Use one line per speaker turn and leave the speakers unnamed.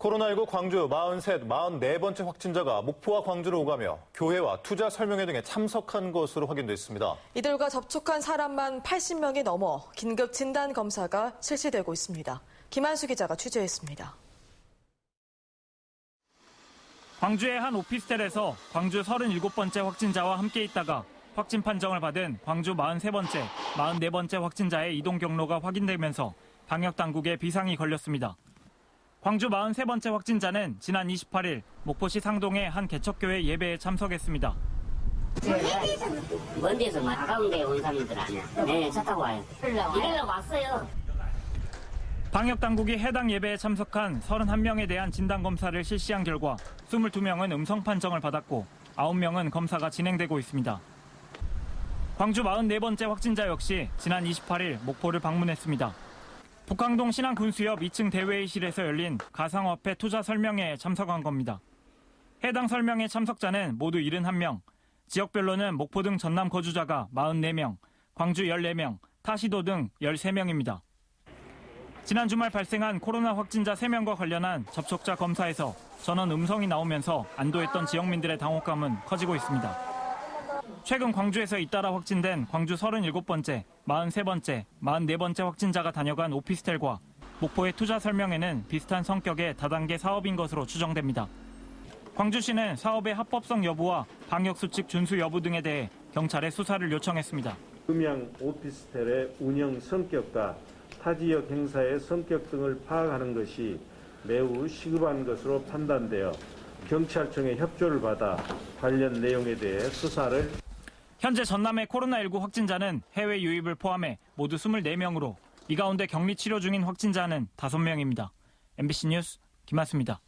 코로나19 광주 43, 44번째 확진자가 목포와 광주로 오가며 교회와 투자 설명회 등에 참석한 것으로 확인됐습니다.
이들과 접촉한 사람만 80명이 넘어 긴급 진단 검사가 실시되고 있습니다. 김한수 기자가 취재했습니다.
광주의 한 오피스텔에서 광주 37번째 확진자와 함께 있다가 확진 판정을 받은 광주 43번째, 44번째 확진자의 이동 경로가 확인되면서 방역 당국에 비상이 걸렸습니다. 광주 43번째 확진자는 지난 28일 목포시 상동의 한 개척교회 예배에 참석했습니다.
먼 데서 막 가까운 데에 온 사람들 아니야. 네, 차 타고 와요. 이래서 왔어요.
방역 당국이 해당 예배에 참석한 31명에 대한 진단 검사를 실시한 결과 22명은 음성 판정을 받았고 9명은 검사가 진행되고 있습니다. 광주 44번째 확진자 역시 지난 28일 목포를 방문했습니다. 북항동 신안군수협 2층 대회의실에서 열린 가상화폐 투자 설명회에 참석한 겁니다. 해당 설명회 참석자는 모두 71명, 지역별로는 목포 등 전남 거주자가 44명, 광주 14명, 타시도 등 13명입니다. 지난 주말 발생한 코로나 확진자 3명과 관련한 접촉자 검사에서 전원 음성이 나오면서 안도했던 지역민들의 당혹감은 커지고 있습니다. 최근 광주에서 잇따라 확진된 광주 37번째, 43번째, 44번째 확진자가 다녀간 오피스텔과 목포의 투자 설명회는 비슷한 성격의 다단계 사업인 것으로 추정됩니다. 광주시는 사업의 합법성 여부와 방역수칙 준수 여부 등에 대해 경찰에 수사를 요청했습니다.
음양 오피스텔의 운영 성격과 타 지역 행사의 성격 등을 파악하는 것이 매우 시급한 것으로 판단되어 경찰청의 협조를 받아 관련 내용에 대해 수사를
현재 전남의 코로나19 확진자는 해외 유입을 포함해 모두 24명으로 이 가운데 격리 치료 중인 확진자는 5명입니다. MBC 뉴스 김한수입니다.